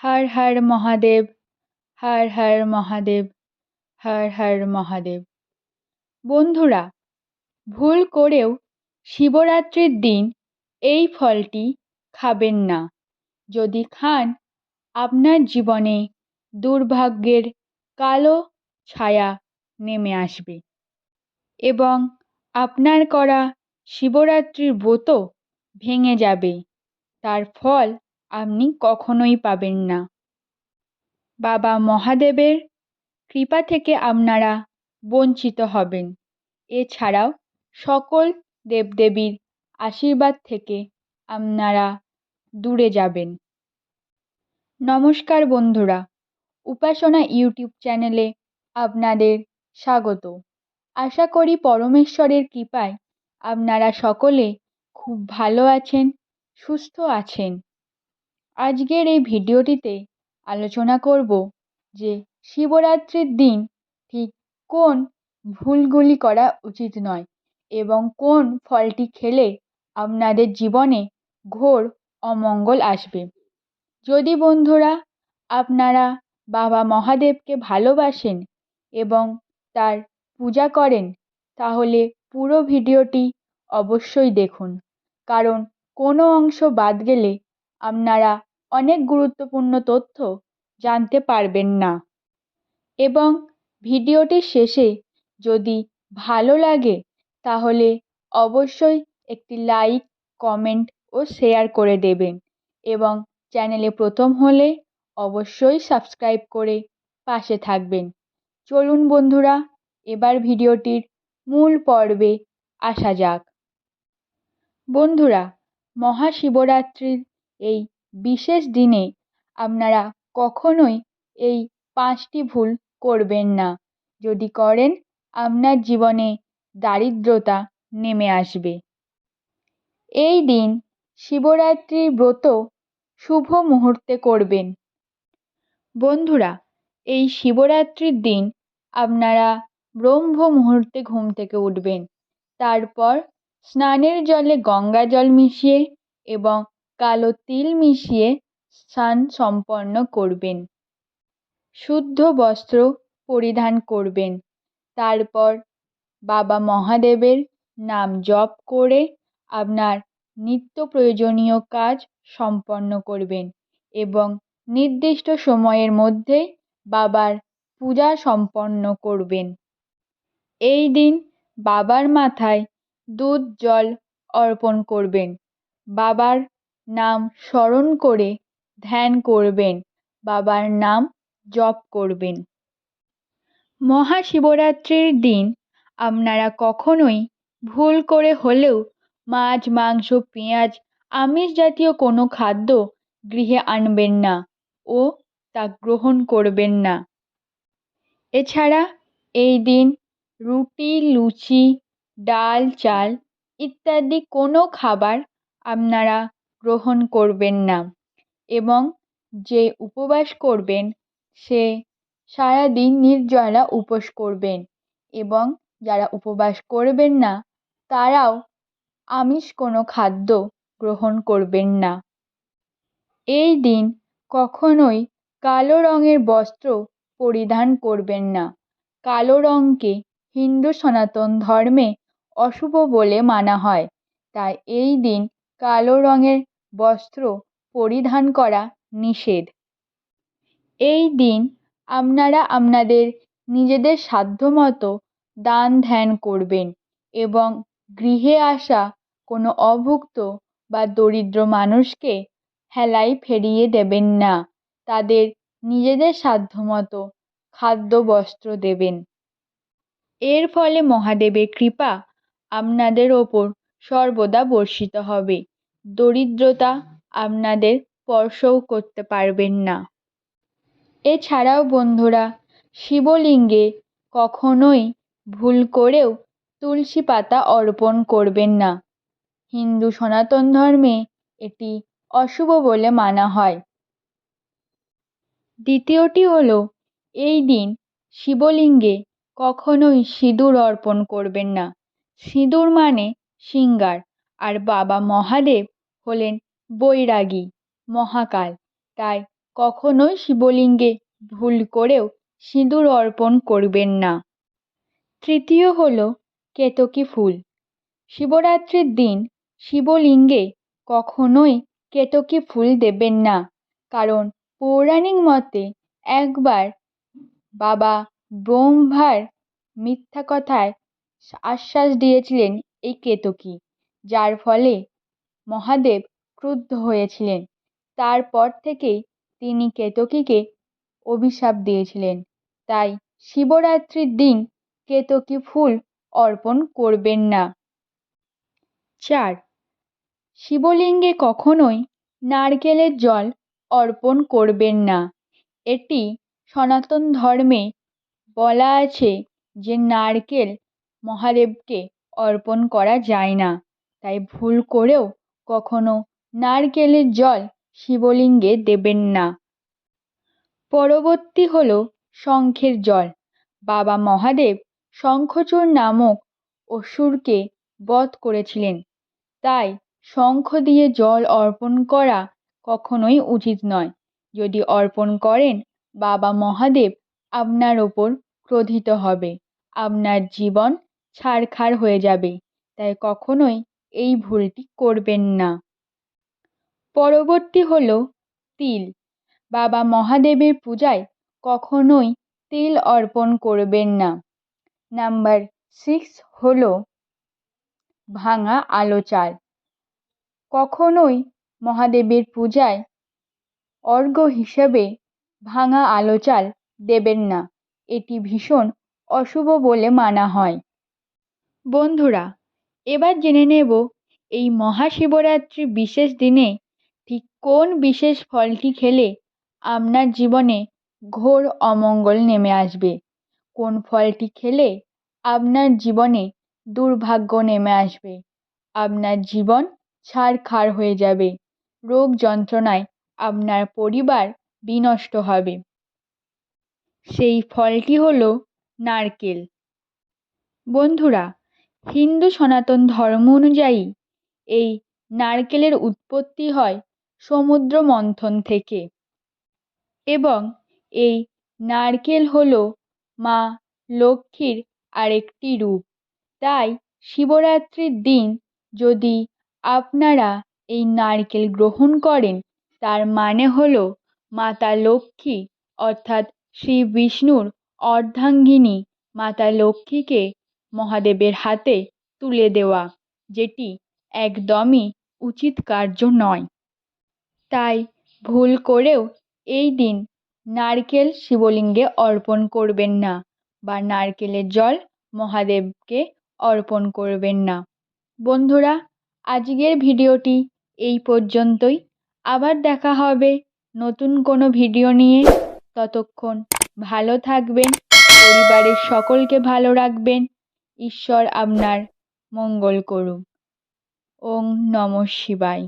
হর হর মহাদেব, হর হর মহাদেব, হর হর মহাদেব। বন্ধুরা, ভুল করেও শিবরাত্রির দিন এই ফলটি খাবেন না। যদি খান, আপনার জীবনে দুর্ভাগ্যের কালো ছায়া নেমে আসবে এবং আপনার করা শিবরাত্রির ব্রত ভেঙে যাবে। তার ফল আপনি কখনোই পাবেন না। বাবা মহাদেবের কৃপা থেকে আপনারা বঞ্চিত হবেন। এছাড়াও সকল দেবদেবীর আশীর্বাদ থেকে আপনারা দূরে যাবেন। নমস্কার বন্ধুরা, উপাসনা ইউটিউব চ্যানেলে আপনাদের স্বাগত। আশা করি পরমেশ্বরের কৃপায় আপনারা সকলে খুব ভালো আছেন, সুস্থ আছেন। আজকের এই ভিডিওটিতে আলোচনা করব যে শিবরাত্রির দিন ঠিক কোন ভুলগুলি করা উচিত নয় এবং কোন ফলটি খেলে আপনাদের জীবনে ঘোর অমঙ্গল আসবে। যদি বন্ধুরা আপনারা বাবা মহাদেবকে ভালোবাসেন এবং তার পূজা করেন, তাহলে পুরো ভিডিওটি অবশ্যই দেখুন। কারণ কোনো অংশ বাদ গেলে আপনারা অনেক গুরুত্বপূর্ণ তথ্য জানতে পারবেন না। এবং ভিডিওটির শেষে যদি ভালো লাগে, তাহলে অবশ্যই একটি লাইক, কমেন্ট ও শেয়ার করে দেবেন এবং চ্যানেলে প্রথম হলে অবশ্যই সাবস্ক্রাইব করে পাশে থাকবেন। চলুন বন্ধুরা, এবার ভিডিওটির মূল পর্বে আসা যাক। বন্ধুরা, মহাশিবরাত্রির এই বিশেষ দিনে আপনারা কখনোই এই পাঁচটি ভুল করবেন না। যদি করেন, আপনার জীবনে দারিদ্রতা নেমে আসবে। এই দিন শিবরাত্রির ব্রত শুভ মুহূর্তে করবেন। বন্ধুরা, এই শিবরাত্রির দিন আপনারা ব্রহ্ম মুহূর্তে ঘুম থেকে উঠবেন। তারপর স্নানের জলে গঙ্গা জল মিশিয়ে এবং কালো তিল মিশিয়ে স্নান সম্পন্ন করবেন। শুদ্ধ বস্ত্র পরিধান করবেন। তারপর বাবা মহাদেবের নাম জপ করে আপনার নিত্য প্রয়োজনীয় কাজ সম্পন্ন করবেন এবং নির্দিষ্ট সময়ের মধ্যে বাবার পূজা সম্পন্ন করবেন। এই দিন বাবার মাথায় দুধ জল অর্পণ করবেন। বাবার নাম স্মরণ করে ধ্যান করবেন। বাবার নাম জপ করবেন। মহাশিবরাত্রির দিন আপনারা কখনোই ভুল করে হলেও মাছ, মাংস, পেঁয়াজ, আমিষ জাতীয় কোনো খাদ্য গৃহে আনবেন না ও তা গ্রহণ করবেন না। এছাড়া এই দিন রুটি, লুচি, ডাল, চাল ইত্যাদি কোনো খাবার আপনারা গ্রহণ করবেন না এবং যে উপবাস করবেন, সে সারাদিন নির্জলা উপোস করবেন এবং যারা উপবাস করবেন না, তারাও আমিষ কোনো খাদ্য গ্রহণ করবেন না। এই দিন কখনোই কালো রঙের বস্ত্র পরিধান করবেন না। কালো রঙকে হিন্দু সনাতন ধর্মে অশুভ বলে মানা হয়। তাই এই দিন কালো রঙের বস্ত্র পরিধান করা নিষেধ। এই দিন আপনারা আপনাদের নিজেদের সাধ্যমতো দান ধ্যান করবেন এবং গৃহে আসা কোনো অভুক্ত বা দরিদ্র মানুষকে হেলায় ফেরিয়ে দেবেন না। তাদের নিজেদের সাধ্যমতো খাদ্য বস্ত্র দেবেন। এর ফলে মহাদেবের কৃপা আপনাদের ওপর সর্বদা বর্ষিত হবে। দরিদ্রতা আপনাদের স্পর্শও করতে পারবেন না। এছাড়াও বন্ধুরা, শিবলিঙ্গে কখনোই ভুল করেও তুলসী পাতা অর্পণ করবেন না। হিন্দু সনাতন ধর্মে এটি অশুভ বলে মানা হয়। দ্বিতীয়টি হলো, এই দিন শিবলিঙ্গে কখনোই সিঁদুর অর্পণ করবেন না। সিঁদুর মানে সিঙ্গার। আর বাবা মহাদেব হলেন বৈরাগী, মহাকাল। তাই কখনোই শিবলিঙ্গে ভুল করেও সিঁদুর অর্পণ করবেন না। তৃতীয় হল কেতকী ফুল। শিবরাত্রির দিন শিবলিঙ্গে কখনোই কেতকী ফুল দেবেন না। কারণ পৌরাণিক মতে একবার বাবা ব্রহ্মার মিথ্যা কথায় আশ্বাস দিয়েছিলেন এই কেতকী যার ফলে মহাদেব ক্রুদ্ধ হয়েছিলেন। তারপর থেকেই তিনি কেতকীকে অভিশাপ দিয়েছিলেন। তাই শিবরাত্রির দিন কেতকী ফুল অর্পণ করবেন না। চার, শিবলিঙ্গে কখনোই নারকেলের জল অর্পণ করবেন না। এটি সনাতন ধর্মে বলা আছে যে নারকেল মহাদেবকে অর্পণ করা যায় না। তাই ভুল করেও কখনো নারকেলের জল শিবলিঙ্গে দেবেন না। পরবর্তী হল শঙ্খের জল। বাবা মহাদেব শঙ্খচূড় নামক অসুরকে বধ করেছিলেন। তাই শঙ্খ দিয়ে জল অর্পণ করা কখনোই উচিত নয়। যদি অর্পণ করেন, বাবা মহাদেব আপনার ওপর ক্রোধিত হবে। আপনার জীবন ছারখার হয়ে যাবে। তাই কখনোই এই ভুলটি করবেন না। পরবর্তী হলো তিল। বাবা মহাদেবের পূজায় কখনোই তিল অর্পণ করবেন না। নাম্বার সিক্স হলো ভাঙা আলো চাল। কখনোই মহাদেবের পূজায় অর্ঘ্য হিসেবে ভাঙা আলো চাল দেবেন না। এটি ভীষণ অশুভ বলে মানা হয়। বন্ধুরা, এবার জেনে নেব এই মহাশিবরাত্রি বিশেষ দিনে ঠিক কোন বিশেষ ফলটি খেলে আপনার জীবনে ঘোর অমঙ্গল নেমে আসবে? কোন ফলটি খেলে আপনার জীবনে দুর্ভাগ্য নেমে আসবে? আপনার জীবন ছারখার হয়ে যাবে। রোগ যন্ত্রণায় আপনার পরিবার বিনষ্ট হবে। সেই ফলটি হলো নারকেল। বন্ধুরা হিন্দু সনাতন ধর্ম অনুযায়ী এই নারকেলের উৎপত্তি হয় সমুদ্র মন্থন থেকে। এবং এই নারকেল হল মা লক্ষ্মীর আরেকটি রূপ। তাই শিবরাত্রির দিন যদি আপনারা এই নারকেল গ্রহণ করেন, তার মানে হল মাতা লক্ষ্মী অর্থাৎ শ্রী বিষ্ণুর অর্ধাঙ্গিনী মাতা লক্ষ্মীকে মহাদেবের হাতে তুলে দেওয়া, যেটি একদমই উচিত কার্য নয়। তাই ভুল করেও এই দিন নারকেল শিবলিঙ্গে অর্পণ করবেন না বা নারকেলের জল মহাদেবকে অর্পণ করবেন না। বন্ধুরা, আজকের ভিডিওটি এই পর্যন্তই। আবার দেখা হবে নতুন কোনো ভিডিও নিয়ে। ততক্ষণ ভালো থাকবেন, পরিবারের সকলকে ভালো রাখবেন। ঈশ্বর আপনার মঙ্গল করুক। ওং নমঃ শিবায়।